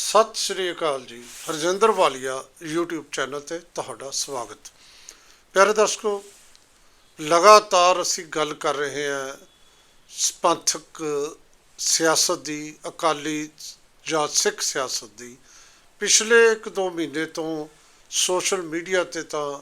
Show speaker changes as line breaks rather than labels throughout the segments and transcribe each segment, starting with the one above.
ਸਤਿ ਸ਼੍ਰੀ ਅਕਾਲ ਜੀ। ਹਰਜਿੰਦਰ ਵਾਲੀਆ, YouTube channel ਤੇ ਤੁਹਾਡਾ ਸਵਾਗਤ। ਪਿਆਰੇ ਦਰਸ਼ਕੋ, ਲਗਾਤਾਰ ਅਸੀਂ ਗੱਲ ਕਰ ਰਹੇ ਹਾਂ ਪੰਥਕ ਸਿਆਸਤ ਦੀ, ਅਕਾਲੀ ਜਾਂ ਸਿੱਖ ਸਿਆਸਤ ਦੀ। ਪਿਛਲੇ 1-2 ਮਹੀਨੇ ਤੋਂ ਸੋਸ਼ਲ ਮੀਡੀਆ ਤੇ ਤਾਂ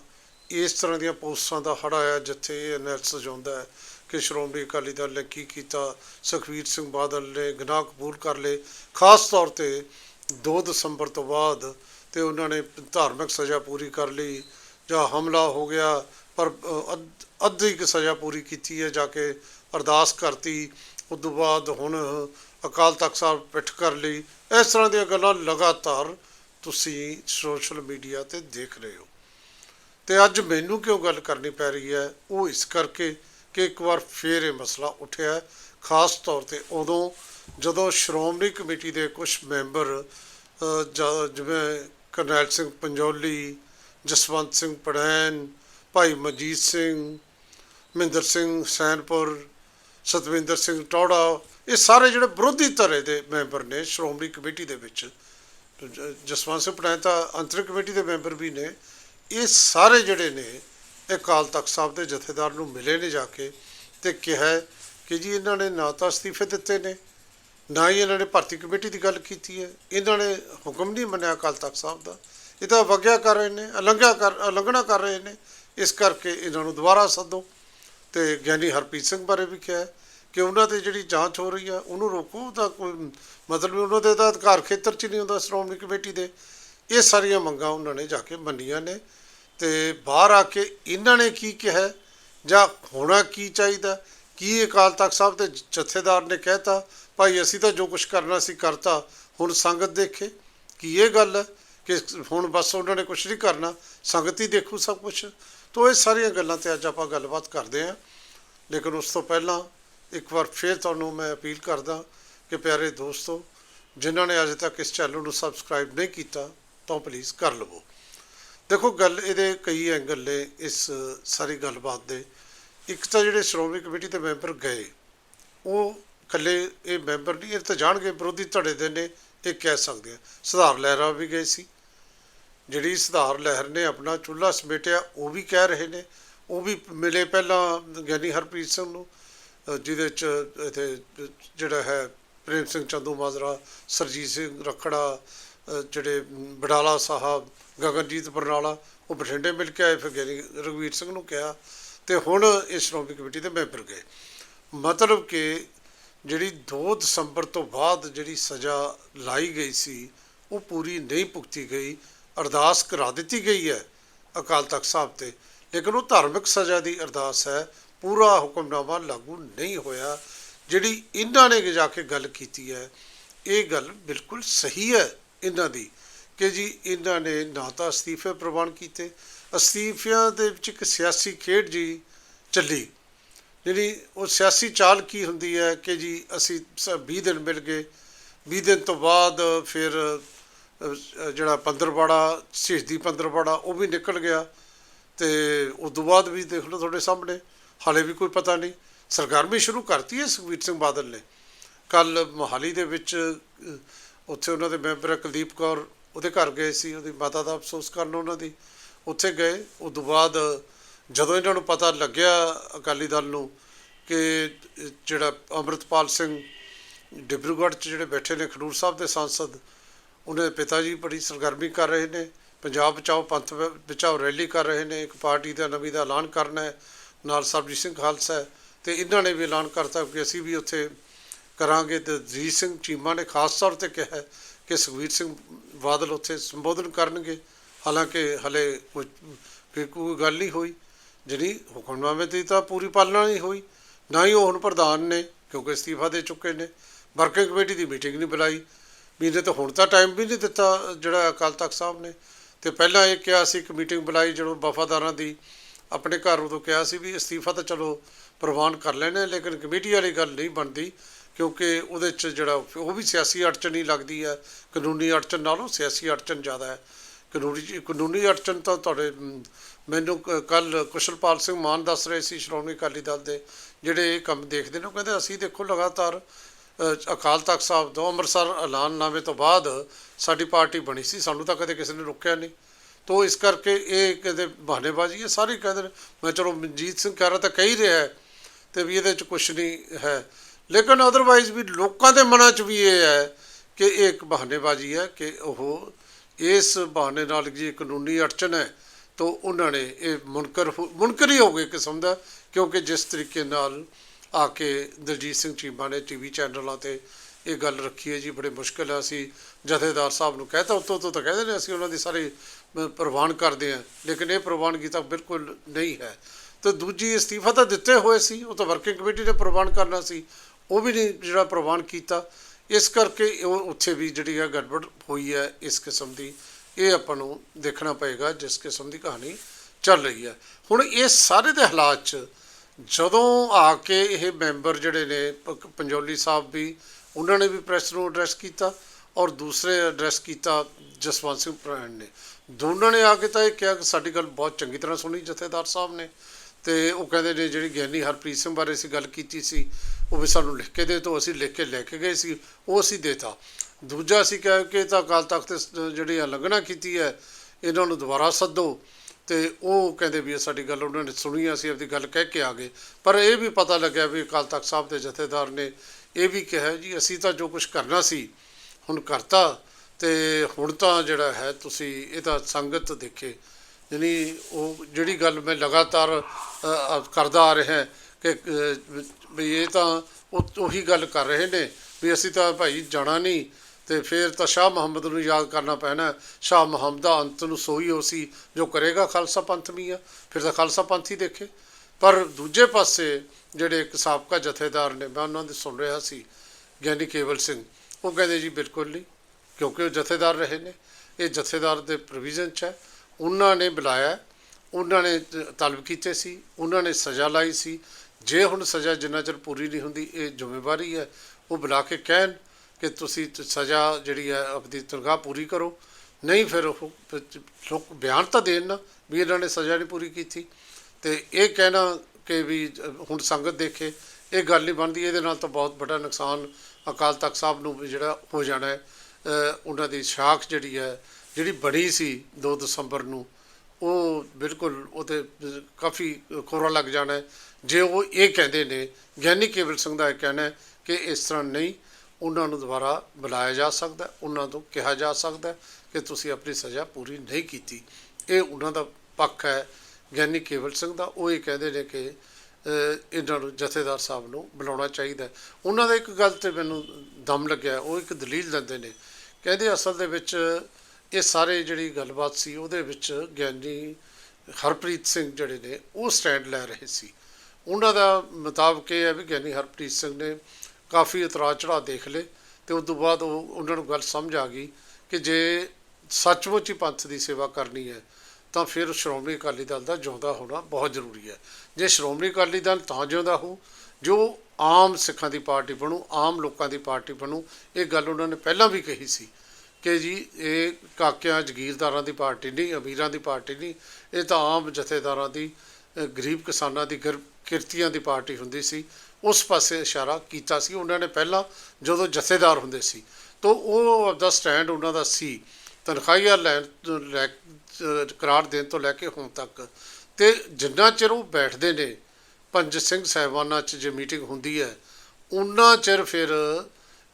ਇਸ ਤਰ੍ਹਾਂ ਦੀਆਂ ਪੋਸਟਾਂ ਦਾ ਹੜਾ ਆਇਆ, ਜਿੱਥੇ ਇਹ ਐਨਾਲਿਸਿਸ ਹੁੰਦਾ ਹੈ ਕਿ ਸ਼੍ਰੋਮਣੀ ਅਕਾਲੀ ਦਲ ਨੇ ਕੀ ਕੀਤਾ, ਸੁਖਵੀਰ ਸਿੰਘ ਬਾਦਲ ਨੇ ਗੁਨਾਹ ਕਬੂਲ ਕਰ ਲਏ। ਖਾਸ ਤੌਰ ਤੇ 2 ਦਸੰਬਰ ਤੋਂ ਬਾਅਦ ਤੇ ਉਹਨਾਂ ਨੇ ਧਾਰਮਿਕ ਸਜ਼ਾ ਪੂਰੀ ਕਰ ਲਈ, ਜਾਂ ਹਮਲਾ ਹੋ ਗਿਆ, ਪਰ ਅੱਧ- ਅੱਧੀ ਕੁ ਸਜ਼ਾ ਪੂਰੀ ਕੀਤੀ ਹੈ, ਜਾ ਕੇ ਅਰਦਾਸ ਕਰਤੀ। ਉਸ ਤੋਂ ਬਾਅਦ ਹੁਣ ਅਕਾਲ ਤਖਤ ਸਾਹਿਬ ਪਿੱਠ ਕਰ ਲਈ। ਇਸ ਤਰ੍ਹਾਂ ਦੀਆਂ ਗੱਲਾਂ ਲਗਾਤਾਰ ਤੁਸੀਂ ਸੋਸ਼ਲ ਮੀਡੀਆ ਤੇ ਦੇਖ ਰਹੇ ਹੋ। ਤੇ ਅੱਜ ਮੈਨੂੰ ਕਿਉਂ ਗੱਲ ਕਰਨੀ ਪੈ ਰਹੀ ਹੈ? ਉਹ ਇਸ ਕਰਕੇ ਕਿ ਇੱਕ ਵਾਰ ਫੇਰ ਇਹ ਮਸਲਾ ਉੱਠਿਆ ਖਾਸ ਤੌਰ ਤੇ ਉਦੋਂ ਜਦੋਂ ਸ਼੍ਰੋਮਣੀ ਕਮੇਟੀ ਦੇ ਕੁਝ ਮੈਂਬਰ ਜ- ਜਿਵੇਂ ਕਰਨੈਲ ਸਿੰਘ ਪੰਜੋਲੀ, ਜਸਵੰਤ ਸਿੰਘ ਪੜੈਨ, ਭਾਈ ਮਜੀਦ ਸਿੰਘ, ਮਹਿੰਦਰ ਸਿੰਘ ਸੈਨਪੁਰ, ਸਤਵਿੰਦਰ ਸਿੰਘ ਟੌੜਾ, ਇਹ ਸਾਰੇ ਜਿਹੜੇ ਵਿਰੋਧੀ ਧੜੇ ਦੇ ਮੈਂਬਰ ਨੇ ਸ਼੍ਰੋਮਣੀ ਕਮੇਟੀ ਦੇ ਵਿੱਚ ਜ- ਜਸਵੰਤ ਸਿੰਘ ਪੜੈਨ ਤਾਂ ਅੰਤਰਿਮ ਕਮੇਟੀ ਦੇ ਮੈਂਬਰ ਵੀ ਨੇ, ਇਹ ਸਾਰੇ ਜਿਹੜੇ ਨੇ ਅਕਾਲ ਤਖਤ ਸਾਹਿਬ ਦੇ ਜਥੇਦਾਰ ਨੂੰ ਮਿਲੇ ਨੇ ਜਾ ਕੇ ਤੇ ਕਿਹਾ ਕਿ ਜੀ ਇਹਨਾਂ ਨੇ ਨਾ ਤਾਂ ਅਸਤੀਫੇ ਦਿੱਤੇ ਨੇ ਨਾ ਹੀ ਇਹਨਾਂ ਨੇ ਭਰਤੀ ਕਮੇਟੀ ਦੀ ਗੱਲ ਕੀਤੀ ਹੈ। ਇਹਨਾਂ ਨੇ ਹੁਕਮ ਨਹੀਂ ਮੰਨਿਆ ਅਕਾਲ ਤਖਤ ਸਾਹਿਬ ਦਾ। ਇਹ ਤਾਂ ਵਗਿਆ ਕਰ ਰਹੇ ਨੇ ਉਲੰਘਿਆ ਕਰ ਉਲੰਘਣਾ ਕਰ ਰਹੇ ਨੇ। ਇਸ ਕਰਕੇ ਇਹਨਾਂ ਨੂੰ ਦੁਬਾਰਾ ਸੱਦੋ। ਤੇ ਗਿਆਨੀ ਹਰਪ੍ਰੀਤ ਸਿੰਘ ਬਾਰੇ ਵੀ ਕਿਹਾ ਕਿ ਉਹਨਾਂ ਤੇ ਜਿਹੜੀ ਜਾਂਚ ਹੋ ਰਹੀ ਆ, ਉਹਨੂੰ ਰੋਕੋ। ਤਾਂ ਕੋਈ ਮਤਲਬ ਉਹਨਾਂ ਦੇ ਤਾਂ ਅਧਿਕਾਰ ਖੇਤਰ 'ਚ ਨਹੀਂ ਹੁੰਦਾ, ਸ਼੍ਰੋਮਣੀ ਕਮੇਟੀ ਦੇ। ਇਹ ਸਾਰੀਆਂ ਮੰਗਾਂ ਉਹਨਾਂ ਨੇ ਜਾ ਕੇ ਮੰਨੀਆਂ ਨੇ। ਤੇ ਬਾਹਰ ਆ ਕੇ ਇਹਨਾਂ ਨੇ ਕੀ ਕਿਹਾ ਜਾਂ ਹੋਣਾ ਕੀ ਚਾਹੀਦਾ? ਕੀ ਅਕਾਲ ਤਖਤ ਸਾਹਿਬ ਦੇ ਜਥੇਦਾਰ ਨੇ ਕਹਿਤਾ, ਭਾਈ ਅਸੀਂ ਤਾਂ ਜੋ ਕੁਝ ਕਰਨਾ ਸੀ ਕਰਤਾ, ਹੁਣ ਸੰਗਤ ਦੇਖੇ। ਕੀ ਇਹ ਗੱਲ ਹੈ ਕਿ ਹੁਣ ਬਸ ਉਹਨਾਂ ਨੇ ਕੁਝ ਨਹੀਂ ਕਰਨਾ, ਸੰਗਤ ਹੀ ਦੇਖੂ ਸਭ ਕੁਝ ਤੋਂ ਇਹ ਸਾਰੀਆਂ ਗੱਲਾਂ ਤੇ ਅੱਜ ਆਪਾਂ ਗੱਲਬਾਤ ਕਰਦੇ ਹਾਂ। ਲੇਕਿਨ ਉਸ ਤੋਂ ਪਹਿਲਾਂ ਇੱਕ ਵਾਰ ਫੇਰ ਤੁਹਾਨੂੰ ਮੈਂ ਅਪੀਲ ਕਰਦਾ ਕਿ ਪਿਆਰੇ ਦੋਸਤੋ, ਜਿਨ੍ਹਾਂ ਨੇ ਅਜੇ ਤੱਕ ਇਸ ਚੈਨਲ ਨੂੰ ਸਬਸਕ੍ਰਾਈਬ ਨਹੀਂ ਕੀਤਾ, ਤਾਂ ਪਲੀਜ਼ ਕਰ ਲਵੋ। ਦੇਖੋ ਗੱਲ ਇਹਦੇ ਕਈ ਐਂਗਲ ਨੇ ਇਸ ਸਾਰੀ ਗੱਲਬਾਤ ਦੇ। ਇੱਕ ਤਾਂ ਜਿਹੜੇ ਸ਼੍ਰੋਮਣੀ ਕਮੇਟੀ ਦੇ ਮੈਂਬਰ ਗਏ, ਉਹ ਇਕੱਲੇ ਇਹ ਮੈਂਬਰ ਨਹੀਂ, ਇਹ ਤਾਂ ਜਾਣਗੇ, ਵਿਰੋਧੀ ਧੜੇ ਦੇ ਨੇ, ਇਹ ਕਹਿ ਸਕਦੇ ਆ। ਸੁਧਾਰ ਲਹਿਰਾ ਵੀ ਗਏ ਸੀ। ਜਿਹੜੀ ਸੁਧਾਰ ਲਹਿਰ ਨੇ ਆਪਣਾ ਚੁੱਲ੍ਹਾ ਸਮੇਟਿਆ, ਉਹ ਵੀ ਕਹਿ ਰਹੇ ਨੇ। ਉਹ ਵੀ ਮਿਲੇ ਪਹਿਲਾਂ ਗਿਆਨੀ ਹਰਪ੍ਰੀਤ ਸਿੰਘ ਨੂੰ ਜਿਹਦੇ ਚ ਇਥੇ ਜਿਹੜਾ ਹੈ ਪ੍ਰੇਮ ਸਿੰਘ ਚੰਦੂ ਮਾਜਰਾ, ਸਰਜੀਤ ਸਿੰਘ ਰਖੜਾ ਜਿਹੜੇ ਬਡਾਲਾ ਸਾਹਿਬ, ਗਗਨਜੀਤ ਬਰਨਾਲਾ, ਉਹ ਬਠਿੰਡੇ ਮਿਲ ਕੇ ਆਏ, ਫਿਰ ਗਿਆਨੀ ਰਘਵੀਰ ਸਿੰਘ ਨੂੰ ਕਿਹਾ। ਤੇ ਹੁਣ ਇਹ ਸ਼੍ਰੋਮਣੀ ਕਮੇਟੀ ਦੇ ਮੈਂਬਰ ਗਏ। ਮਤਲਬ ਕਿ ਜਿਹੜੀ 2 ਦਸੰਬਰ ਤੋਂ ਬਾਅਦ ਜਿਹੜੀ ਸਜ਼ਾ ਲਾਈ ਗਈ ਸੀ, ਉਹ ਪੂਰੀ ਨਹੀਂ ਭੁਗਤੀ ਗਈ। ਅਰਦਾਸ ਕਰਾ ਦਿੱਤੀ ਗਈ ਹੈ ਅਕਾਲ ਤਖਤ ਸਾਹਿਬ ਤੇ। ਲੇਕਿਨ ਉਹ ਧਾਰਮਿਕ ਸਜ਼ਾ ਦੀ ਅਰਦਾਸ ਹੈ। ਪੂਰਾ ਹੁਕਮਨਾਮਾ ਲਾਗੂ ਨਹੀਂ ਹੋਇਆ। ਜਿਹੜੀ ਇਹਨਾਂ ਨੇ ਜਾ ਕੇ ਗੱਲ ਕੀਤੀ ਹੈ, ਇਹ ਗੱਲ ਬਿਲਕੁਲ ਸਹੀ ਹੈ ਇਹਨਾਂ ਦੀ ਕਿ ਜੀ ਇਹਨਾਂ ਨੇ ਨਾ ਤਾਂ ਅਸਤੀਫੇ ਪ੍ਰਵਾਨ ਕੀਤੇ ਅਸਤੀਫਿਆਂ ਦੇ ਵਿੱਚ ਇੱਕ ਸਿਆਸੀ ਖੇਡ ਜੀ ਚੱਲੀ। ਜਿਹੜੀ ਉਹ ਸਿਆਸੀ ਚਾਲ ਕੀ ਹੁੰਦੀ ਹੈ ਕਿ ਜੀ ਅਸੀਂ ਸ- 20 ਦਿਨ ਮਿਲ ਗਏ 20 ਦਿਨ ਤੋਂ ਬਾਅਦ ਫਿਰ ਜਿਹੜਾ ਪੰਦਰਵਾੜਾ, ਸ਼ਹੀਦੀ ਪੰਦਰਵਾੜਾ ਉਹ ਵੀ ਨਿਕਲ ਗਿਆ ਤੇ ਉਸ ਤੋਂ ਬਾਅਦ ਵੀ ਦੇਖ ਲਓ ਤੁਹਾਡੇ ਸਾਹਮਣੇ, ਹਾਲੇ ਵੀ ਕੋਈ ਪਤਾ ਨਹੀਂ। ਸਰਗਰਮੀ ਸ਼ੁਰੂ ਕਰਤੀ ਹੈ ਸੁਖਬੀਰ ਸਿੰਘ ਬਾਦਲ ਨੇ। ਕੱਲ ਮੋਹਾਲੀ ਦੇ ਵਿੱਚ ਉੱਥੇ ਉਹਨਾਂ ਦੇ ਮੈਂਬਰ ਕੁਲਦੀਪ ਕੌਰ, ਉਹਦੇ ਘਰ ਗਏ ਸੀ, ਉਹਦੀ ਮਾਤਾ ਦਾ ਅਫਸੋਸ ਕਰਨ ਉਹਨਾਂ ਦੀ। ਉੱਥੇ ਗਏ। ਉਸ ਤੋਂ ਬਾਅਦ ਜਦੋਂ ਇਹਨਾਂ ਨੂੰ ਪਤਾ ਲੱਗਿਆ ਅਕਾਲੀ ਦਲ ਨੂੰ ਕਿ ਜਿਹੜਾ ਅੰਮ੍ਰਿਤਪਾਲ ਸਿੰਘ ਡਿਬਰੂਗੜ੍ਹ 'ਚ ਜਿਹੜੇ ਬੈਠੇ ਨੇ, ਖਡੂਰ ਸਾਹਿਬ ਦੇ ਸੰਸਦ, ਉਹਨਾਂ ਦੇ ਪਿਤਾ ਜੀ ਬੜੀ ਸਰਗਰਮੀ ਕਰ ਰਹੇ ਨੇ। ਪੰਜਾਬ ਬਚਾਓ ਪੰਥ ਬ- ਬਚਾਓ ਰੈਲੀ ਕਰ ਰਹੇ ਨੇ। ਇੱਕ ਪਾਰਟੀ ਦਾ ਨਵੀਂ ਦਾ ਐਲਾਨ ਕਰਨਾ ਹੈ, ਨਾਲ ਸਰਬਜੀਤ ਸਿੰਘ ਖਾਲਸਾ ਹੈ। ਤੇ ਇਹਨਾਂ ਨੇ ਵੀ ਐਲਾਨ ਕਰਤਾ ਕਿ ਅਸੀਂ ਵੀ ਉੱਥੇ ਕਰਾਂਗੇ। ਤੇ ਜੀਤ ਸਿੰਘ ਚੀਮਾ ਨੇ ਖਾਸ ਤੌਰ ਤੇ ਕਿਹਾ ਕਿ ਸੁਖਵੀਰ ਸਿੰਘ ਬਾਦਲ ਉੱਥੇ ਸੰਬੋਧਨ ਕਰਨਗੇ। ਹਾਲਾਂਕਿ ਹਲੇ ਕੋਈ ਕੋਈ- ਗੱਲ ਨਹੀਂ ਹੋਈ। ਜਿਹੜੀ ਹੁਕਮਨਾਮੇ ਦੀ ਤਾਂ ਪੂਰੀ ਪਾਲਣਾ ਨਹੀਂ ਹੋਈ। ਨਾ ਹੀ ਉਹ ਹੁਣ ਪ੍ਰਧਾਨ ਨੇ, ਕਿਉਂਕਿ ਅਸਤੀਫਾ ਦੇ ਚੁੱਕੇ ਨੇ। ਵਰਕਿੰਗ ਕਮੇਟੀ ਦੀ ਮੀਟਿੰਗ ਨਹੀਂ ਬੁਲਾਈ। ਵੀ ਨੇ ਤਾਂ ਹੁਣ ਤਾਂ ਟਾਈਮ ਵੀ ਨਹੀਂ ਦਿੱਤਾ, ਜਿਹੜਾ ਅਕਾਲ ਤਖਤ ਸਾਹਿਬ ਨੇ। ਤੇ ਪਹਿਲਾਂ ਇਹ ਕਿਹਾ ਸੀ ਇੱਕ ਮੀਟਿੰਗ ਬੁਲਾਈ, ਜਦੋਂ ਵਫਾਦਾਰਾਂ ਦੀ ਆਪਣੇ ਘਰ ਉਦੋਂ ਕਿਹਾ ਸੀ ਵੀ ਅਸਤੀਫਾ ਤਾਂ ਚਲੋ ਪ੍ਰਵਾਨ ਕਰ ਲੈਣੇ, ਲੇਕਿਨ ਕਮੇਟੀ ਵਾਲੀ ਗੱਲ ਨਹੀਂ ਬਣਦੀ, ਕਿਉਂਕਿ ਉਹਦੇ ਚ ਜਿਹੜਾ ਉਹ ਵੀ ਸਿਆਸੀ ਅੜਚਨ ਹੀ ਲੱਗਦੀ ਹੈ। ਕਾਨੂੰਨੀ ਅੜਚਨ ਨਾਲੋਂ ਸਿਆਸੀ ਅੜਚਨ ਜ਼ਿਆਦਾ ਹੈ। ਕਾਨੂੰਨੀ ਕਾਨੂੰਨੀ ਅੜਚਨ ਤਾਂ ਤੁਹਾਡੇ ਮ, ਮੈਨੂੰ ਕੱਲ ਕੁਸ਼ਲਪਾਲ ਸਿੰਘ ਮਾਨ ਦੱਸ ਰਹੇ ਸੀ ਸ਼੍ਰੋਮਣੀ ਅਕਾਲੀ ਦਲ ਦੇ ਜਿਹੜੇ ਇਹ ਕੰਮ ਦੇਖਦੇ ਨੇ ਉਹ ਕਹਿੰਦੇ ਅਸੀਂ ਦੇਖੋ ਲਗਾਤਾਰ ਅਕਾਲ ਤਖਤ ਸਾਹਿਬ ਤੋਂ ਅੰਮ੍ਰਿਤਸਰ ਐਲਾਨਨਾਮੇ ਤੋਂ ਬਾਅਦ ਸਾਡੀ ਪਾਰਟੀ ਬਣੀ ਸੀ ਸਾਨੂੰ ਤਾਂ ਕਦੇ ਕਿਸੇ ਨੇ ਰੋਕਿਆ ਨਹੀਂ। ਤੋ ਇਸ ਕਰਕੇ ਇਹ ਕਦੇ ਬਹਾਨੇਬਾਜ਼ੀ ਹੈ ਸਾਰੀ ਕਹਿੰਦੇ ਨੇ ਮੈਂ ਚਲੋ ਮਨਜੀਤ ਸਿੰਘ ਕਹਿ ਰਿਹਾ ਤਾਂ ਕਹੀ ਰਿਹਾ ਹੈ ਤੇ ਵੀ ਇਹਦੇ ਚ ਕੁਝ ਨਹੀਂ ਹੈ। ਲੇਕਿਨ ਅਦਰਵਾਈਜ਼ ਵੀ ਲੋਕਾਂ ਦੇ ਮਨਾਂ 'ਚ ਵੀ ਇਹ ਹੈ ਕਿ ਇਹ ਇੱਕ ਬਹਾਨੇਬਾਜ਼ੀ ਹੈ ਕਿ ਉਹ ਇਸ ਬਹਾਨੇ ਨਾਲ ਜੀ ਕਾਨੂੰਨੀ ਅੜਚਨ ਹੈ, ਤੋਂ ਉਹਨਾਂ ਨੇ ਇਹ ਮੁਨਕਰ ਹੋ- ਮੁਨਕਰ ਹੀ ਹੋ ਗਏ ਕਿਸਮ ਦਾ, ਕਿਉਂਕਿ ਜਿਸ ਤਰੀਕੇ ਨਾਲ ਆ ਕੇ ਦਲਜੀਤ ਸਿੰਘ ਚੀਮਾ ਨੇ ਟੀਵੀ ਚੈਨਲਾਂ ਤੇ ਇਹ ਗੱਲ ਰੱਖੀ ਹੈ ਜੀ, ਬੜੇ ਮੁਸ਼ਕਲ ਹੈ। ਅਸੀਂ ਜਥੇਦਾਰ ਸਾਹਿਬ ਨੂੰ ਕਹਤਾ, ਉੱਤੋਂ ਤੋਂ ਤਾਂ ਕਹਿੰਦੇ ਨੇ, ਅਸੀਂ ਉਹਨਾਂ ਦੀ ਸਾਰੀ ਪ੍ਰਵਾਨ ਕਰਦੇ ਹਾਂ, ਲੇਕਿਨ ਇਹ ਪ੍ਰਵਾਨਗੀ ਤਾਂ ਬਿਲਕੁਲ ਨਹੀਂ ਹੈ। ਤੇ ਦੂਜੀ ਅਸਤੀਫਾ ਤਾਂ ਦਿੱਤੇ ਹੋਏ ਸੀ, ਉਹ ਤਾਂ ਵਰਕਿੰਗ ਕਮੇਟੀ ਨੇ ਪ੍ਰਵਾਨ ਕਰਨਾ ਸੀ, ਉਹ ਵੀ ਨਹੀਂ ਜਿਹੜਾ ਪ੍ਰਵਾਨ ਕੀਤਾ। ਇਸ ਕਰਕੇ ਉਹ ਉੱਥੇ ਵੀ ਜਿਹੜੀ ਆ ਗੜਬੜ ਹੋਈ ਹੈ ਇਸ ਕਿਸਮ ਦੀ, ਇਹ ਆਪਾਂ ਨੂੰ ਦੇਖਣਾ ਪਏਗਾ ਜਿਸ ਕਿਸਮ ਦੀ ਕਹਾਣੀ ਚੱਲ ਰਹੀ ਹੈ। ਹੁਣ ਇਹ ਸਾਰੇ ਦੇ ਹਾਲਾਤ 'ਚ ਜਦੋਂ ਆ ਕੇ ਇਹ ਮੈਂਬਰ ਜਿਹੜੇ ਨੇ ਪੰਜੋਲੀ ਸਾਹਿਬ ਵੀ, ਉਹਨਾਂ ਨੇ ਵੀ ਪ੍ਰੈਸ ਨੂੰ ਐਡਰੈਸ ਕੀਤਾ ਔਰ ਦੂਸਰੇ ਐਡਰੈਸ ਕੀਤਾ ਜਸਵੰਤ ਸਿੰਘ ਪ੍ਰੈਣ ਨੇ। ਦੋਨਾਂ ਨੇ ਆ ਕੇ ਤਾਂ ਇਹ ਕਿਹਾ ਕਿ ਸਾਡੀ ਗੱਲ ਬਹੁਤ ਚੰਗੀ ਤਰ੍ਹਾਂ ਸੁਣੀ ਜਥੇਦਾਰ ਸਾਹਿਬ ਨੇ ਤੇ ਉਹ ਕਹਿੰਦੇ ਨੇ ਜਿਹੜੀ ਗਿਆਨੀ ਹਰਪ੍ਰੀਤ ਸਿੰਘ ਬਾਰੇ ਅਸੀਂ ਗੱਲ ਕੀਤੀ ਸੀ ਉਹ ਵੀ ਸਾਨੂੰ ਲਿਖ ਕੇ ਦੇ ਤੋ ਅਸੀਂ ਲਿਖ ਕੇ ਲੈ ਕੇ ਗਏ ਸੀ, ਉਹ ਅਸੀਂ ਦੇਤਾ। ਦੂਜਾ ਅਸੀਂ ਕਹਿ ਕੇ ਤਾਂ ਅਕਾਲ ਤਖਤ ਜਿਹੜੀ ਉਲੰਘਣਾ ਕੀਤੀ ਹੈ, ਇਹਨਾਂ ਨੂੰ ਦੁਬਾਰਾ ਸੱਦੋ ਤੇ ਉਹ ਕਹਿੰਦੇ ਵੀ ਸਾਡੀ ਗੱਲ ਉਹਨਾਂ ਨੇ ਸੁਣੀ, ਅਸੀਂ ਆਪਦੀ ਗੱਲ ਕਹਿ ਕੇ ਆ ਗਏ। ਪਰ ਇਹ ਵੀ ਪਤਾ ਲੱਗਿਆ ਵੀ ਅਕਾਲ ਤਖਤ ਸਾਹਿਬ ਦੇ ਜਥੇਦਾਰ ਨੇ ਇਹ ਵੀ ਕਿਹਾ ਜੀ, ਅਸੀਂ ਤਾਂ ਜੋ ਕੁਝ ਕਰਨਾ ਸੀ, ਹੁਣ ਕਰਤਾ ਤੇ ਹੁਣ ਤਾਂ ਜਿਹੜਾ ਹੈ ਤੁਸੀਂ ਇਹ ਤਾਂ ਸੰਗਤ ਦੇਖੇ। ਯਾਨੀ ਉਹ ਜਿਹੜੀ ਗੱਲ ਮੈਂ ਲਗਾਤਾਰ ਕਰਦਾ ਆ ਰਿਹਾ ਕਿ ਅ, ਵੀ ਇਹ ਤਾਂ ਉਹੀ ਗੱਲ ਕਰ ਰਹੇ ਨੇ ਵੀ ਅਸੀਂ ਤਾਂ ਭਾਈ ਜਾਣਾ ਨਹੀਂ ਤੇ ਫਿਰ ਤਾਂ ਸ਼ਾਹ ਮੁਹੰਮਦ ਨੂੰ ਯਾਦ ਕਰਨਾ ਪੈਣਾ। ਸ਼ਾਹ ਮੁਹੰਮਦ ਦਾ ਅੰਤ ਨੂੰ ਸੋਈ ਹੋ ਸੀ ਜੋ ਕਰੇਗਾ ਖਾਲਸਾ ਪੰਥ ਵੀ ਆ ਫਿਰ ਤਾਂ ਖਾਲਸਾ ਪੰਥ ਹੀ ਦੇਖੇ। ਪਰ ਦੂਜੇ ਪਾਸੇ ਜਿਹੜੇ ਇੱਕ ਸਾਬਕਾ ਜਥੇਦਾਰ ਨੇ ਮੈਂ ਉਹਨਾਂ ਦੀ ਸੁਣ ਰਿਹਾ ਸੀ ਗਿਆਨੀ ਕੇਵਲ ਸਿੰਘ ਉਹ ਕਹਿੰਦੇ ਜੀ ਬਿਲਕੁਲ ਨਹੀਂ ਕਿਉਂਕਿ ਉਹ ਜਥੇਦਾਰ ਰਹੇ ਨੇ। ਇਹ ਜਥੇਦਾਰ ਦੇ ਪ੍ਰੋਵੀਜ਼ਨ ਚ ਹੈ। ਉਹਨਾਂ ਨੇ ਬੁਲਾਇਆ ਉਹਨਾਂ ਨੇ ਤਲਬ ਕੀਤੇ ਸੀ ਉਹਨਾਂ ਨੇ ਸਜ਼ਾ ਲਾਈ ਸੀ। ਜੇ ਹੁਣ ਸਜ਼ਾ ਜਿੰਨਾ ਚਿਰ ਪੂਰੀ ਨਹੀਂ ਹੁੰਦੀ, ਇਹ ਜ਼ਿੰਮੇਵਾਰੀ ਹੈ। ਉਹ ਬੁਲਾ ਕੇ ਕਹਿਣ ਕਿ ਤੁਸੀਂ ਸਜ਼ਾ ਜਿਹੜੀ ਹੈ, ਆਪਣੀ ਤਨਖਾਹ ਪੂਰੀ ਕਰੋ। ਨਹੀਂ ਫਿਰ ਉਹ ਲੋਕ ਬਿਆਨ ਤਾਂ ਦੇਣ ਨਾ ਵੀ ਇਹਨਾਂ ਨੇ ਸਜ਼ਾ ਨਹੀਂ ਪੂਰੀ ਕੀਤੀ। ਤੇ ਇਹ ਕਹਿਣਾ ਕਿ ਵੀ ਹੁਣ ਸੰਗਤ ਦੇਖੇ, ਇਹ ਗੱਲ ਨਹੀਂ ਬਣਦੀ। ਇਹਦੇ ਨਾਲ ਤਾਂ ਬਹੁਤ ਵੱਡਾ ਨੁਕਸਾਨ ਅਕਾਲ ਤਖਤ ਸਾਹਿਬ ਨੂੰ ਵੀ ਜਿਹੜਾ ਹੋ ਜਾਣਾ ਹੈ। ਉਹਨਾਂ ਦੀ ਸ਼ਾਖ ਜਿਹੜੀ ਹੈ, ਜਿਹੜੀ ਬੜੀ ਸੀ 2 ਦਸੰਬਰ ਨੂੰ, ਉਹ ਬਿਲਕੁਲ ਉਹਤੇ ਕਾਫੀ ਖੋਰਾ ਲੱਗ ਜਾਣਾ ਹੈ। ਜੇ ਉਹ ਇਹ ਕਹਿੰਦੇ ਨੇ, ਗਿਆਨੀ ਕੇਵਲ ਸਿੰਘ ਦਾ ਇਹ ਕਹਿਣਾ ਹੈ ਕਿ ਇਸ ਤਰ੍ਹਾਂ ਨਹੀਂ, ਉਹਨਾਂ ਨੂੰ ਦੁਬਾਰਾ ਬੁਲਾਇਆ ਜਾ ਸਕਦਾ ਉਹਨਾਂ ਤੋਂ ਕਿਹਾ ਜਾ ਸਕਦਾ ਕਿ ਤੁਸੀਂ ਆਪਣੀ ਸਜ਼ਾ ਪੂਰੀ ਨਹੀਂ ਕੀਤੀ। ਇਹ ਉਹਨਾਂ ਦਾ ਪੱਖ ਹੈ, ਗਿਆਨੀ ਕੇਵਲ ਸਿੰਘ ਦਾ। ਉਹ ਇਹ ਕਹਿੰਦੇ ਨੇ ਕਿ ਇਹਨਾਂ ਨੂੰ ਜਥੇਦਾਰ ਸਾਹਿਬ ਨੂੰ ਬੁਲਾਉਣਾ ਚਾਹੀਦਾ ਉਹਨਾਂ ਦਾ ਇੱਕ ਗੱਲ ਤੇ ਮੈਨੂੰ ਦਮ ਲੱਗਿਆ, ਉਹ ਇੱਕ ਦਲੀਲ ਦਿੰਦੇ ਨੇ। ਕਹਿੰਦੇ ਅਸਲ ਦੇ ਵਿੱਚ ਇਹ ਸਾਰੇ ਜਿਹੜੀ ਗੱਲਬਾਤ ਸੀ, ਉਹਦੇ ਵਿੱਚ ਗਿਆਨੀ ਹਰਪ੍ਰੀਤ ਸਿੰਘ ਜਿਹੜੇ ਨੇ, ਉਹ ਸਟੈਂਡ ਲੈ ਰਹੇ ਸੀ। ਉਹਨਾਂ ਦਾ ਮੁਤਾਬਕ ਇਹ ਹੈ ਵੀ ਗਿਆਨੀ ਹਰਪ੍ਰੀਤ ਸਿੰਘ ਨੇ ਕਾਫੀ ਉਤਰਾਅ ਚੜਾਅ ਦੇਖ ਲਏ ਤੇ ਉਸ ਤੋਂ ਬਾਅਦ ਉਹ ਉਹਨਾਂ ਨੂੰ ਗੱਲ ਸਮਝ ਆ ਗਈ ਕਿ ਜੇ ਸੱਚਮੁੱਚ ਹੀ ਪੰਥ ਦੀ ਸੇਵਾ ਕਰਨੀ ਹੈ, ਤਾਂ ਫਿਰ ਸ਼੍ਰੋਮਣੀ ਅਕਾਲੀ ਦਲ ਦਾ ਜਿਉਂਦਾ ਹੋਣਾ ਬਹੁਤ ਜ਼ਰੂਰੀ ਹੈ। ਜੇ ਸ਼੍ਰੋਮਣੀ ਅਕਾਲੀ ਦਲ ਤਾਂ ਜਿਉਂਦਾ ਹੋ ਜੋ ਆਮ ਸਿੱਖਾਂ ਦੀ ਪਾਰਟੀ ਬਣੂ, ਆਮ ਲੋਕਾਂ ਦੀ ਪਾਰਟੀ ਬਣੂ, ਇਹ ਗੱਲ ਉਹਨਾਂ ਨੇ ਪਹਿਲਾਂ ਵੀ ਕਹੀ ਸੀ ਕਿ ਜੀ ਇਹ ਕਾਕਿਆਂ, ਜ਼ਗੀਰਦਾਰਾਂ ਦੀ ਪਾਰਟੀ ਨਹੀਂ, ਅਮੀਰਾਂ ਦੀ ਪਾਰਟੀ ਨਹੀਂ, ਇਹ ਤਾਂ ਆਮ ਜਥੇਦਾਰਾਂ ਦੀ ਗਰੀਬ ਕਿਸਾਨਾਂ ਦੀ ਗਰ- ਕਿਰਤੀਆਂ ਦੀ ਪਾਰਟੀ ਹੁੰਦੀ ਸੀ, ਉਸ ਪਾਸੇ ਇਸ਼ਾਰਾ ਕੀਤਾ ਸੀ। ਉਹਨਾਂ ਨੇ ਪਹਿਲਾਂ ਜਦੋਂ ਜਥੇਦਾਰ ਹੁੰਦੇ ਸੀ, ਤਾਂ ਉਹ ਆਪਦਾ ਸਟੈਂਡ ਉਹਨਾਂ ਦਾ ਸੀ ਤਨਖਾਹੀਆਂ ਲੈਣ ਤੋਂ ਲੈ ਕਰਾਰ ਦੇਣ ਤੋਂ ਲੈ ਕੇ ਹੁਣ ਤੱਕ। ਤੇ ਜਿੰਨਾ ਚਿਰ ਉਹ ਬੈਠਦੇ ਨੇ, ਪੰਜ ਸਿੰਘ ਸਾਹਿਬਾਨਾਂ 'ਚ ਜੇ ਮੀਟਿੰਗ ਹੁੰਦੀ ਹੈ, ਉਹਨਾਂ ਚਿਰ ਫਿਰ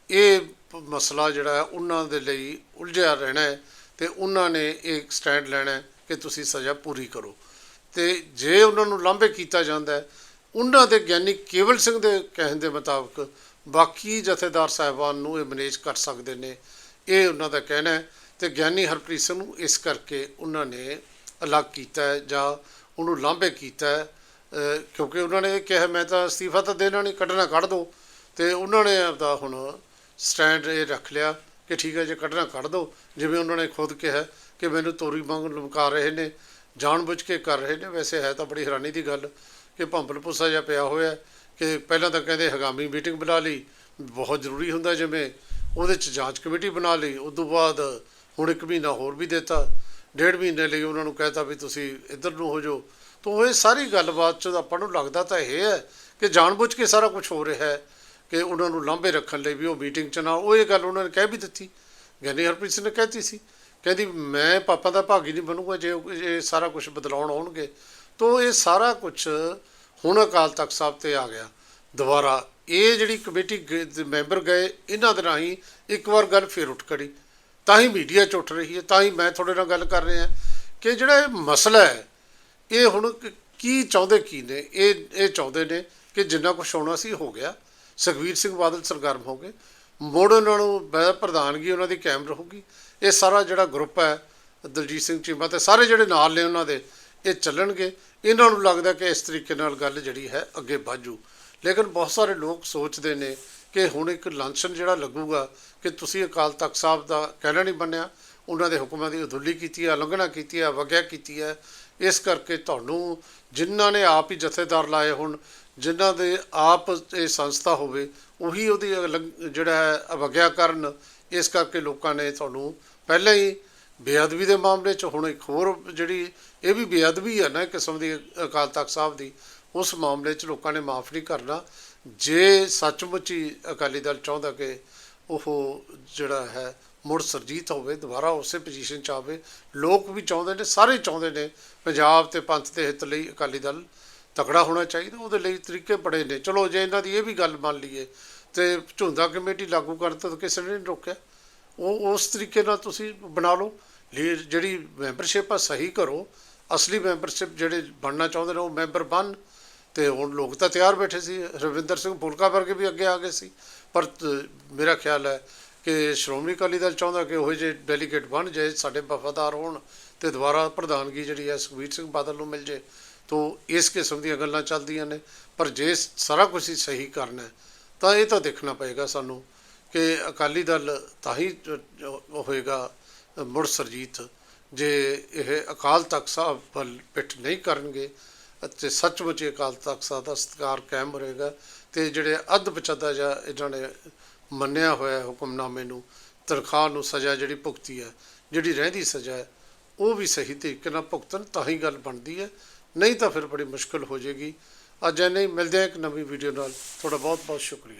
ਇਹ ਮਸਲਾ ਜਿਹੜਾ ਹੈ, ਉਹਨਾਂ ਦੇ ਲਈ ਉਲਝਿਆ ਰਹਿਣਾ ਹੈ ਤੇ ਉਹਨਾਂ ਨੇ ਇੱਕ ਸਟੈਂਡ ਲੈਣਾ ਕਿ ਤੁਸੀਂ ਸਜ਼ਾ ਪੂਰੀ ਕਰੋ। ਤੇ ਜੇ ਉਹਨਾਂ ਨੂੰ ਲਾਂਭੇ ਕੀਤਾ ਜਾਂਦਾ ਉਹਨਾਂ ਦੇ ਗਿਆਨੀ ਕੇਵਲ ਸਿੰਘ ਦੇ ਕਹਿਣ ਦੇ ਮੁਤਾਬਕ ਬਾਕੀ ਜਥੇਦਾਰ ਸਾਹਿਬਾਨ ਨੂੰ ਇਹ ਮੈਨੇਜ ਕਰ ਸਕਦੇ ਨੇ। ਇਹ ਉਹਨਾਂ ਦਾ ਕਹਿਣਾ ਹੈ ਤੇ ਗਿਆਨੀ ਹਰਪ੍ਰੀਤ ਸਿੰਘ ਨੂੰ ਇਸ ਕਰਕੇ ਉਹਨਾਂ ਨੇ ਅਲੱਗ ਕੀਤਾ ਜਾਂ ਉਹਨੂੰ ਲਾਂਭੇ ਕੀਤਾ ਕਿਉਂਕਿ ਉਹਨਾਂ ਨੇ ਇਹ ਕਿਹਾ, ਮੈਂ ਤਾਂ ਅਸਤੀਫਾ ਤਾਂ ਦੇਣਾ ਨਹੀਂ, ਕੱਢਣਾ ਕੱਢ ਦੋ। ਤੇ ਉਹਨਾਂ ਨੇ ਆਪਦਾ ਹੁਣ ਸਟੈਂਡ ਇਹ ਰੱਖ ਲਿਆ ਕਿ ਠੀਕ ਹੈ, ਜੇ ਕੱਢਣਾ ਕੱਢ ਦੋ। ਜਿਵੇਂ ਉਹਨਾਂ ਨੇ ਖੁਦ ਕਿਹਾ ਕਿ ਮੈਨੂੰ ਤੋਰੀ ਵਾਂਗ ਲਮਕਾ ਰਹੇ ਨੇ ਜਾਣਬੁੱਝ ਕੇ ਕਰ ਰਹੇ ਨੇ। ਵੈਸੇ ਹੈ ਤਾਂ ਬੜੀ ਹੈਰਾਨੀ ਦੀ ਗੱਲ ਕਿ ਭੰਬਲ ਪੁੱਸਾ ਜਿਹਾ ਪਿਆ ਹੋਇਆ ਕਿ ਪਹਿਲਾਂ ਤਾਂ ਕਹਿੰਦੇ ਹਗਾਮੀ ਮੀਟਿੰਗ ਬੁਲਾ ਲਈ, ਬਹੁਤ ਜ਼ਰੂਰੀ ਹੁੰਦਾ ਜਿਵੇਂ, ਉਹਦੇ ਚ ਜਾਂਚ ਕਮੇਟੀ ਬਣਾ ਲਈ ਉਸ ਤੋਂ ਬਾਅਦ ਹੁਣ ਇੱਕ ਮਹੀਨਾ ਹੋਰ ਵੀ ਦਿੱਤਾ, ਡੇਢ ਮਹੀਨੇ ਲਈ ਉਹਨਾਂ ਨੂੰ ਕਹਿਤਾ ਵੀ ਤੁਸੀਂ ਇੱਧਰ ਨੂੰ ਹੋ ਜਾਓ। ਤਾਂ ਇਹ ਸਾਰੀ ਗੱਲਬਾਤ ਚ ਆਪਾਂ ਨੂੰ ਲੱਗਦਾ ਤਾਂ ਇਹ ਹੈ ਕਿ ਜਾਣਬੁੱਝ ਕੇ ਸਾਰਾ ਕੁਝ ਹੋ ਰਿਹਾ ਹੈ ਕਿ ਉਹਨਾਂ ਨੂੰ ਲਾਂਭੇ ਰੱਖਣ ਲਈ ਵੀ ਉਹ ਮੀਟਿੰਗ 'ਚ ਨਾ ਉਹ ਇਹ ਗੱਲ ਉਹਨਾਂ ਨੇ ਕਹਿ ਵੀ ਦਿੱਤੀ। ਗਿਆਨੀ ਹਰਪ੍ਰੀਤ ਸਿੰਘ ਨੇ ਕਹਿਤੀ ਸੀ। ਕਹਿੰਦੀ, ਮੈਂ ਪਾਪਾ ਦਾ ਭਾਗੀ ਨਹੀਂ ਬਣੂਗਾ, ਜੇ ਇਹ ਸਾਰਾ ਕੁਝ ਬਦਲਾਉਣ ਆਉਣਗੇ। ਤੋਂ ਇਹ ਸਾਰਾ ਕੁਝ ਹੁਣ ਅਕਾਲ ਤਖਤ ਸਾਹਿਬ ਤੇ ਆ ਗਿਆ। ਦੁਬਾਰਾ ਇਹ ਜਿਹੜੀ ਕਮੇਟੀ ਗ- ਮੈਂਬਰ ਗਏ, ਇਹਨਾਂ ਦੇ ਰਾਹੀਂ ਇੱਕ ਵਾਰ ਗੱਲ ਫੇਰ ਉੱਠ ਖੜੀ। ਤਾਂ ਹੀ ਮੀਡੀਆ 'ਚ ਉੱਠ ਰਹੀ ਹੈ, ਤਾਂ ਹੀ ਮੈਂ ਤੁਹਾਡੇ ਨਾਲ ਗੱਲ ਕਰ ਰਿਹਾ ਕਿ ਜਿਹੜਾ ਇਹ ਮਸਲਾ ਹੈ, ਇਹ ਹੁਣ ਕੀ ਚਾਹੁੰਦੇ ਕੀ ਨੇ? ਇਹ ਇਹ ਚਾਹੁੰਦੇ ਨੇ ਕਿ ਜਿੰਨਾ ਕੁਛ ਹੋਣਾ ਸੀ, ਹੋ ਗਿਆ। ਸੁਖਬੀਰ ਸਿੰਘ ਬਾਦਲ ਸਰਗਰਮ ਹੋ ਗਏ। ਮੁੜ ਉਹਨਾਂ ਨੂੰ ਬ- ਪ੍ਰਧਾਨਗੀ ਉਹਨਾਂ ਦੀ ਕਾਇਮ ਰਹੂਗੀ। ਇਹ ਸਾਰਾ ਜਿਹੜਾ ਗਰੁੱਪ ਹੈ, ਦਲਜੀਤ ਸਿੰਘ ਚੀਮਾ ਤੇ ਸਾਰੇ ਜਿਹੜੇ ਨਾਲ ਨੇ ਉਹਨਾਂ ਦੇ, ਇਹ ਚੱਲਣਗੇ। ਇਹਨਾਂ ਨੂੰ ਲੱਗਦਾ ਕਿ ਇਸ ਤਰੀਕੇ ਨਾਲ ਗੱਲ ਜਿਹੜੀ ਹੈ ਅੱਗੇ ਵਾਜੂ ਲੇਕਿਨ ਬਹੁਤ ਸਾਰੇ ਲੋਕ ਸੋਚਦੇ ਨੇ ਕਿ ਹੁਣ ਇੱਕ ਲਾਂਛਨ ਜਿਹੜਾ ਲੱਗੂਗਾ ਕਿ ਤੁਸੀਂ ਅਕਾਲ ਤਖਤ ਸਾਹਿਬ ਦਾ ਕਹਿਣਾ ਨਹੀਂ ਬੰਨਿਆ ਉਹਨਾਂ ਦੇ ਹੁਕਮਾਂ ਦੀ ਉਧੁੱਲੀ ਕੀਤੀ ਹੈ ਉਲੰਘਣਾ ਕੀਤੀ ਹੈ ਵਗਿਆ ਕੀਤੀ ਹੈ ਇਸ ਕਰਕੇ ਤੁਹਾਨੂੰ ਜਿਨ੍ਹਾਂ ਨੇ ਆਪ ਹੀ ਜਥੇਦਾਰ ਲਾਏ ਹੁਣ ਜਿਨ੍ਹਾਂ ਦੇ ਆਪ ਇਹ ਸੰਸਥਾ ਹੋਵੇ, ਉਹੀ ਉਹਦੀ ਉਲੰਘ- ਜਿਹੜਾ ਹੈ, ਅਵਗਿਆ ਕਰਨ। ਇਸ ਕਰਕੇ ਲੋਕਾਂ ਨੇ ਤੁਹਾਨੂੰ ਪਹਿਲਾਂ ਹੀ ਬੇਅਦਬੀ ਦੇ ਮਾਮਲੇ 'ਚ, ਹੁਣ ਇੱਕ ਹੋਰ ਜਿਹੜੀ, ਇਹ ਵੀ ਬੇਅਦਬੀ ਹੈ ਨਾ, ਕਿਸਮ ਦੀ ਅਕਾਲ ਤਖਤ ਸਾਹਿਬ ਦੀ, ਉਸ ਮਾਮਲੇ 'ਚ ਲੋਕਾਂ ਨੇ ਮਾਫ ਨਹੀਂ ਕਰਨਾ। ਜੇ ਸੱਚਮੁੱਚ ਹੀ ਅਕਾਲੀ ਦਲ ਚਾਹੁੰਦਾ ਕਿ ਉਹ ਜਿਹੜਾ ਹੈ, ਮੁੜ ਸਰਜੀਤ ਹੋਵੇ, ਦੁਬਾਰਾ ਉਸੇ ਪੋਜੀਸ਼ਨ 'ਚ ਆਵੇ, ਲੋਕ ਵੀ ਚਾਹੁੰਦੇ ਨੇ, ਸਾਰੇ ਚਾਹੁੰਦੇ ਨੇ ਪੰਜਾਬ ਤੇ ਪੰਥ ਦੇ ਹਿੱਤ ਲਈ ਅਕਾਲੀ ਦਲ ਤਕੜਾ ਹੋਣਾ ਚਾਹੀਦਾ, ਉਹਦੇ ਲਈ ਤਰੀਕੇ ਬੜੇ ਨੇ। ਚਲੋ, ਜੇ ਇਹਨਾਂ ਦੀ ਇਹ ਵੀ ਗੱਲ ਮੰਨ ਲਈਏ, ਤੇ ਝੁੰਦਾ ਕਮੇਟੀ ਲਾਗੂ ਕਰਨ ਤੋਂ ਕਿਸੇ ਨੇ ਨਹੀਂ ਰੋਕਿਆ। ਉਹ ਉਸ ਤਰੀਕੇ ਨਾਲ ਤੁਸੀਂ ਬਣਾ ਲਓ ਲੀ- ਜਿਹੜੀ ਮੈਂਬਰਸ਼ਿਪ ਆ, ਸਹੀ ਕਰੋ। ਅਸਲੀ ਮੈਂਬਰਸ਼ਿਪ ਜਿਹੜੇ ਬਣਨਾ ਚਾਹੁੰਦੇ ਨੇ, ਉਹ ਮੈਂਬਰ ਬਣ। ਤੇ ਹੁਣ ਲੋਕ ਤਾਂ ਤਿਆਰ ਬੈਠੇ ਸੀ। ਰਵਿੰਦਰ ਸਿੰਘ ਫੁਲਕਾ ਵਰਗੇ ਵੀ ਅੱਗੇ ਆ ਗਏ ਸੀ। ਪਰ ਮੇਰਾ ਖਿਆਲ ਹੈ ਕਿ ਸ਼੍ਰੋਮਣੀ ਅਕਾਲੀ ਦਲ ਚਾਹੁੰਦਾ ਕਿ ਉਹ ਜਿਹੇ ਡੈਲੀਗੇਟ ਬਣ ਜਾਏ, ਸਾਡੇ ਵਫਾਦਾਰ ਹੋਣ ਤੇ ਦੁਬਾਰਾ ਪ੍ਰਧਾਨਗੀ ਜਿਹੜੀ ਹੈ ਸੁਖਬੀਰ ਸਿੰਘ ਬਾਦਲ ਨੂੰ ਮਿਲ ਜੇ ਤੋਂ ਇਸ ਕਿਸਮ ਦੀਆਂ ਗੱਲਾਂ ਚੱਲਦੀਆਂ ਨੇ। ਪਰ ਜੇ ਸਾਰਾ ਕੁਝ ਹੀ ਸਹੀ ਕਰਨਾ ਤਾਂ ਇਹ ਤਾਂ ਦੇਖਣਾ ਪਏਗਾ ਸਾਨੂੰ ਕਿ ਅਕਾਲੀ ਦਲ ਤਾਂ ਹੀ ਹੋਏਗਾ, ਮੁੜ ਸਰਜੀਤ, ਜੇ ਇਹ ਅਕਾਲ ਤਖਤ ਸਾਹਿਬ ਵੱਲ ਪਿੱਠ ਨਹੀਂ ਕਰਨਗੇ ਅਤੇ ਸੱਚਮੁੱਚ ਹੀ ਅਕਾਲ ਤਖਤ ਸਾਹਿਬ ਦਾ ਸਤਿਕਾਰ ਕਾਇਮ ਰਹੇਗਾ ਤੇ ਜਿਹੜੇ ਅੱਧ ਪਚਦਾ ਜਾਂ ਇਹਨਾਂ ਨੇ ਮੰਨਿਆ ਹੋਇਆ ਹੁਕਮਨਾਮੇ ਨੂੰ, ਤਨਖਾਹ ਨੂੰ ਸਜ਼ਾ ਜਿਹੜੀ ਭੁਗਤੀ ਹੈ, ਜਿਹੜੀ ਰਹਿੰਦੀ ਸਜ਼ਾ ਹੈ, ਉਹ ਵੀ ਸਹੀ ਤਰੀਕੇ ਨਾਲ ਭੁਗਤਣ ਤਾਂ ਹੀ ਗੱਲ ਬਣਦੀ ਹੈ। ਨਹੀਂ ਤਾਂ ਫਿਰ ਬੜੀ ਮੁਸ਼ਕਲ ਹੋ ਜਾਏਗੀ। ਅੱਜ ਐਨੇ ਹੀ, ਮਿਲਦੇ ਹਾਂ ਇੱਕ ਨਵੀਂ ਵੀਡੀਓ ਨਾਲ। ਤੁਹਾਡਾ ਬਹੁਤ ਬਹੁਤ ਸ਼ੁਕਰੀਆ।